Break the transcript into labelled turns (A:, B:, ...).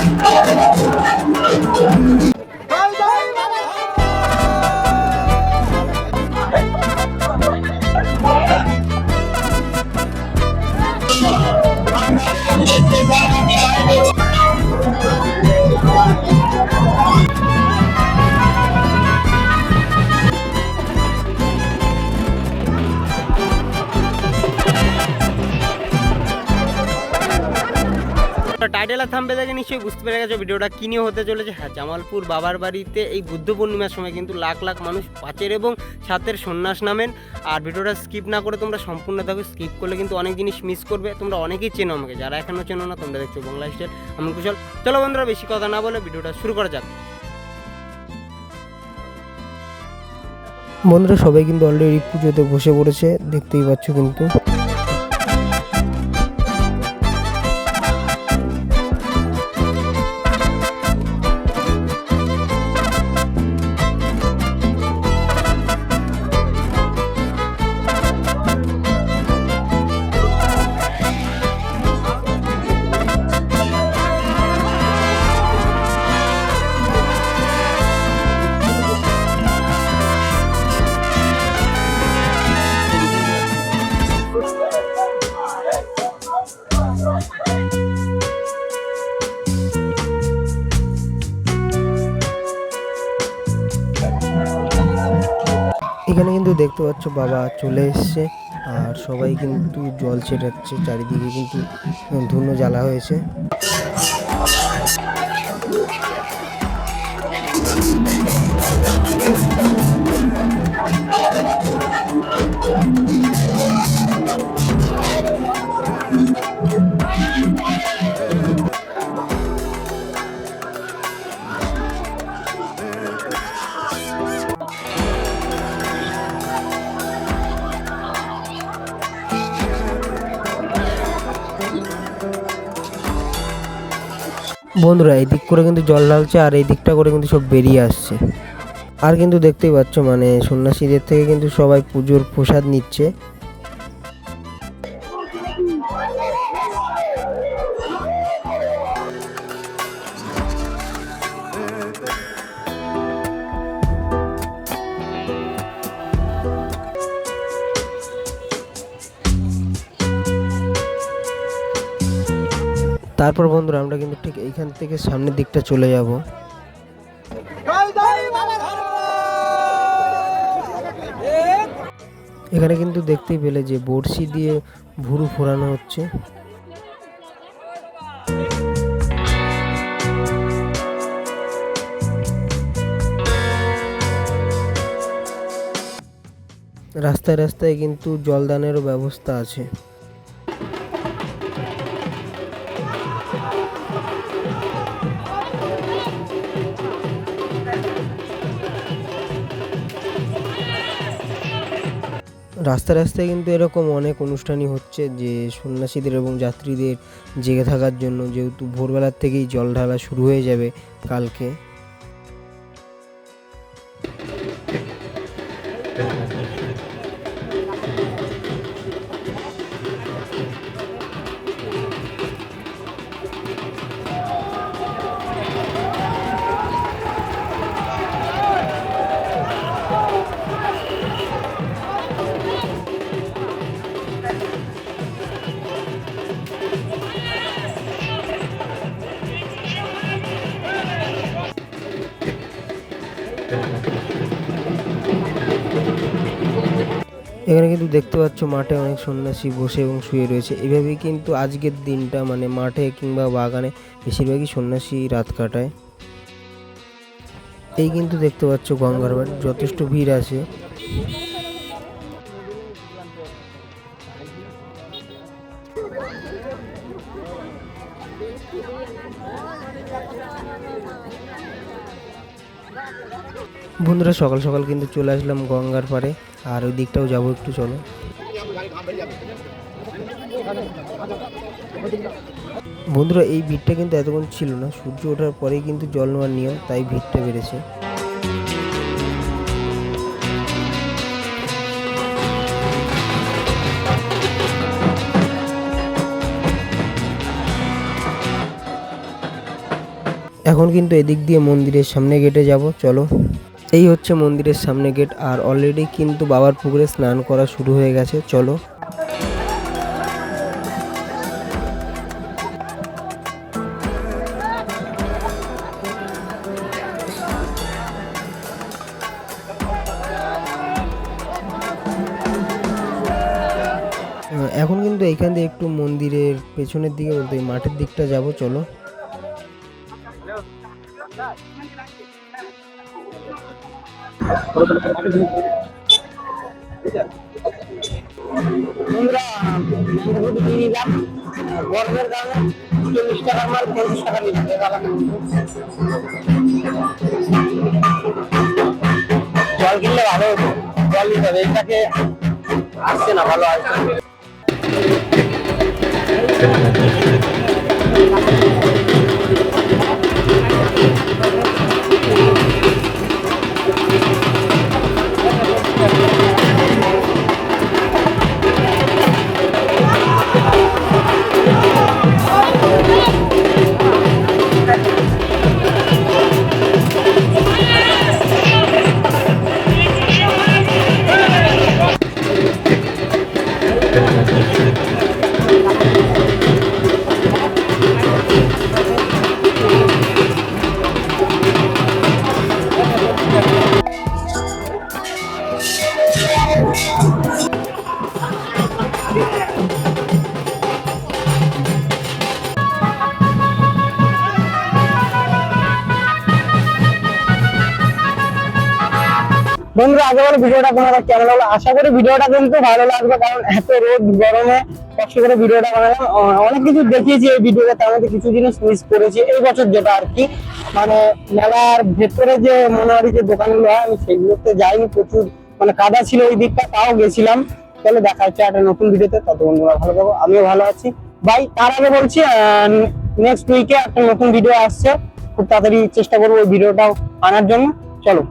A: やめて! Title আর থাম্বে দেখে নিশ্চয়ই বুঝতে পেরে গেছো ভিডিওটা কি নিয়ে হতে চলেছে। হ্যাঁ জামালপুর বাবার বাড়িতে এই বুদ্ধ পূর্ণিমার সময় কিন্তু লাখ লাখ মানুষ পাঁচের এবং সাতের সন্ন্যাস নামেন। আর ভিডিওটা স্কিপ না করে তোমরা সম্পূর্ণ থাকো স্কিপ করলে কিন্তু অনেক জিনিস মিস করবে। তোমরা অনেকেই চেনো আমাকে, যারা এখনও চেনো না, তোমরা দেখছ বাংলা স্টাইল আমি কুশল। চলো বন্ধুরা, বেশি কথা না বলে ভিডিওটা শুরু করা যাক।
B: বন্ধুরা, সবাই কিন্তু অলরেডি পুজোতে বসে পড়েছে, দেখতেই পাচ্ছ কিন্তু। এখানে কিন্তু দেখতে পাচ্ছ বাবা চলে এসছে। আর সবাই কিন্তু জল ছেটাচ্ছে, চারিদিকে কিন্তু ধুনো জ্বালা হয়েছে। বন্ধুরা এই দিক করে কিন্তু জল ঢালছে আর এই দিকটা করে কিন্তু সব বেরিয়ে আসছে। আর কিন্তু দেখতেই পাচ্ছ মানে সন্ন্যাসীদের থেকে কিন্তু সবাই পুজোর প্রসাদ নিচ্ছে। তারপর বন্ধুরা আমরা কিন্তু ঠিক এইখান থেকে সামনের দিকটা চলে যাব। এখানে কিন্তু দেখতেই পেলে যে বড়শি দিয়ে ভুরু ফোরানো হচ্ছে। রাস্তায় রাস্তায় কিন্তু জলদানেরও ব্যবস্থা আছে। রাস্তায় রাস্তায় কিন্তু এরকম অনেক অনুষ্ঠানই হচ্ছে যে সন্ন্যাসীদের এবং যাত্রীদের জেগে থাকার জন্য, যেহেতু ভোরবেলার থেকেই জল ঢালা শুরু হয়ে যাবে কালকে। এখানে কিন্তু দেখতে পাচ্ছ মাঠে অনেক সন্ন্যাসী বসে এবং শুয়ে রয়েছে। এভাবেই কিন্তু আজকের দিনটা মানে মাঠে কিংবা বাগানে বেশিরভাগই সন্ন্যাসী রাত কাটায়। এই কিন্তু দেখতে পাচ্ছ গঙ্গার বাড়ি, যথেষ্ট ভিড় আছে। বন্ধুরা, সকাল সকাল কিন্তু চলে আসলাম গঙ্গার পাড়ে। আর ওই দিকটাও যাব একটু, চলো। বন্ধুরা, এই ভিড়টা কিন্তু এতক্ষণ ছিল না। সূর্য ওঠার পরেই কিন্তু জল নেওয়ার নিয়ম, তাই ভিড়টা বেড়েছে। এখন কিন্তু এদিক দিয়ে মন্দিরের সামনে গেটে যাব, চলো। এই হচ্ছে মন্দিরের সামনে গেট আর অলরেডি কিন্তু বাবার পুকুরে স্নান করা শুরু হয়ে গেছে, চলো। এখন কিন্তু এইখান দিয়ে একটু মন্দিরের পেছনের দিকে বলতে মাঠের দিকটা যাব, চলো।
C: নিলাম গরমের চল্লিশ টাকা জল কিনলে ভালো হতো জল নিতে হবে এটাকে আসছে না ভালো আসছে না। Thank you. আগে বলে ভিডিওটা তোমাদের কেমন হলো? আশা করি ভিডিওটা কিন্তু ভালো লাগবে, কারণ এত রোদ, গরমে কষ্ট করে ভিডিওটা বানালাম। অনেক কিছু দেখিয়েছি এই ভিডিওতে, তার মধ্যে কিছু জিনিস মিস করেছি। এই বছর যেটা আর কি মানে মেলার ভেতরে যে মনোহারি যে দোকানগুলো হয়, আমি সেগুলোতে যাইনি, প্রচুর মানে কাদা ছিল ওই দিকটা, তাও গেছিলাম। তাহলে দেখা হচ্ছে একটা নতুন ভিডিওতে তত বন্ধুরা ভালো থাকো, আমিও ভালো আছি। ভাই, তার আগে বলছি নেক্সট উইকে একটা নতুন ভিডিও আসছে, খুব তাড়াতাড়ি চেষ্টা করব ওই ভিডিওটাও আনার জন্য। চলো।